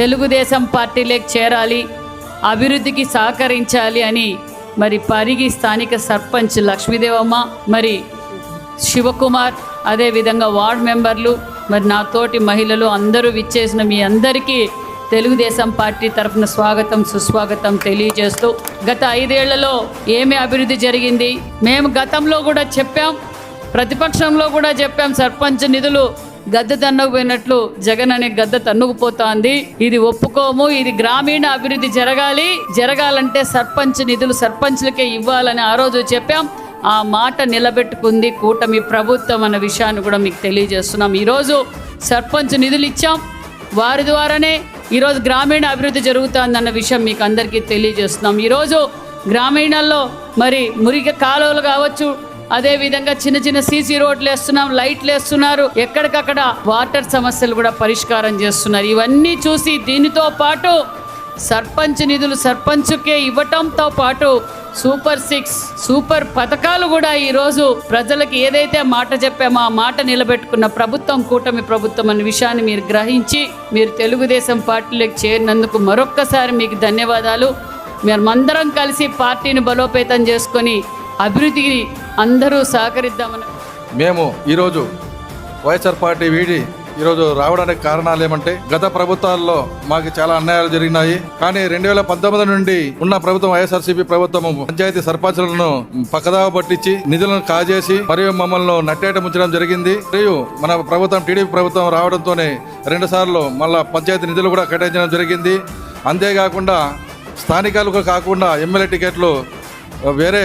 తెలుగుదేశం పార్టీలోకి చేరాలి అభివృద్ధికి సహకరించాలి అని మరి పరిగి స్థానిక సర్పంచ్ లక్ష్మీదేవమ్మ మరి శివకుమార్ అదేవిధంగా వార్డ్ మెంబర్లు మరి నా తోటి మహిళలు అందరూ విచ్చేసిన మీ అందరికీ తెలుగుదేశం పార్టీ తరఫున స్వాగతం సుస్వాగతం తెలియజేస్తూ గత ఐదేళ్ళలో ఏమి అభివృద్ధి జరిగింది? మేము గతంలో కూడా చెప్పాం ప్రతిపక్షంలో కూడా చెప్పాం సర్పంచ్ నిధులు గద్దె తన్నుకుపోయినట్లు జగన్ అనే గద్దె తన్నుకుపోతోంది. ఇది ఒప్పుకోము ఇది గ్రామీణ అభివృద్ధి జరగాలి. జరగాలంటే సర్పంచ్ నిధులు సర్పంచ్లకే ఇవ్వాలని ఆ రోజు చెప్పాం. ఆ మాట నిలబెట్టుకుంది కూటమి ప్రభుత్వం అన్న విషయాన్ని కూడా మీకు తెలియజేస్తున్నాం. ఈరోజు సర్పంచ్ నిధులు ఇచ్చాం. వారి ద్వారానే ఈరోజు గ్రామీణ అభివృద్ధి జరుగుతుందన్న విషయం మీకు అందరికీ తెలియజేస్తున్నాం. ఈరోజు గ్రామీణాల్లో మరి మురికి కాలువలు కావచ్చు అదే విధంగా చిన్న చిన్న సీసీ రోడ్లు వేస్తున్నాం లైట్లు వేస్తున్నారు. ఎక్కడికక్కడ వాటర్ సమస్యలు కూడా పరిష్కారం చేస్తున్నారు. ఇవన్నీ చూసి దీనితో పాటు సర్పంచ్ నిధులు సర్పంచ్కే ఇవ్వటంతో పాటు సూపర్ సిక్స్ సూపర్ పథకాలు కూడా ఈరోజు ప్రజలకు ఏదైతే మాట చెప్పామో ఆ మాట నిలబెట్టుకున్న ప్రభుత్వం కూటమి ప్రభుత్వం అనే విషయాన్ని మీరు గ్రహించి మీరు తెలుగుదేశం పార్టీలోకి చేరినందుకు మరొక్కసారి మీకు ధన్యవాదాలు. మేమందరం కలిసి పార్టీని బలోపేతం చేసుకొని అభివృద్ధికి అందరూ సహకరిద్దామని. మేము ఈరోజు వైఎస్ఆర్ పార్టీ వీడి ఈరోజు రావడానికి కారణాలు ఏమంటే గత ప్రభుత్వాల్లో మాకు చాలా అన్యాయాలు జరిగినాయి. కానీ రెండు వేల పంతొమ్మిది నుండి ఉన్న ప్రభుత్వం వైఎస్ఆర్సీపీ ప్రభుత్వం పంచాయతీ సర్పంచులను పక్కదావ పట్టించి నిధులను కాజేసి మరియు మమ్మల్ని నట్టేట ముంచడం జరిగింది. మరియు మన ప్రభుత్వం టీడీపీ ప్రభుత్వం రావడంతోనే రెండు సార్లు మళ్ళా పంచాయతీ నిధులు కూడా కేటాయించడం జరిగింది. అంతేకాకుండా స్థానికాలకు కాకుండా ఎమ్మెల్యే టికెట్లు వేరే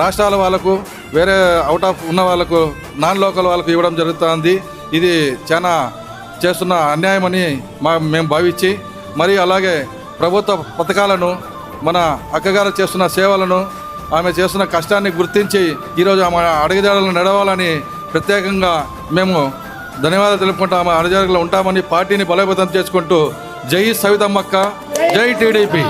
రాష్ట్రాల వాళ్ళకు వేరే అవుట్ ఆఫ్ ఉన్న వాళ్ళకు నాన్ లోకల్ వాళ్ళకు ఇవ్వడం జరుగుతుంది. ఇది చాలా చేస్తున్న అన్యాయమని మా మేము భావించి మరియు అలాగే ప్రభుత్వ పథకాలను మన అక్కగారు చేస్తున్న సేవలను ఆమె చేస్తున్న కష్టాన్ని గుర్తించి ఈరోజు ఆమె అడగజాడలను నడవాలని ప్రత్యేకంగా మేము ధన్యవాదాలు తెలుపుకుంటూ ఆమె అడుగుజాడలో ఉంటామని పార్టీని బలోపేతం చేసుకుంటూ జై సవితమ్మక్క జై టీడీపీ.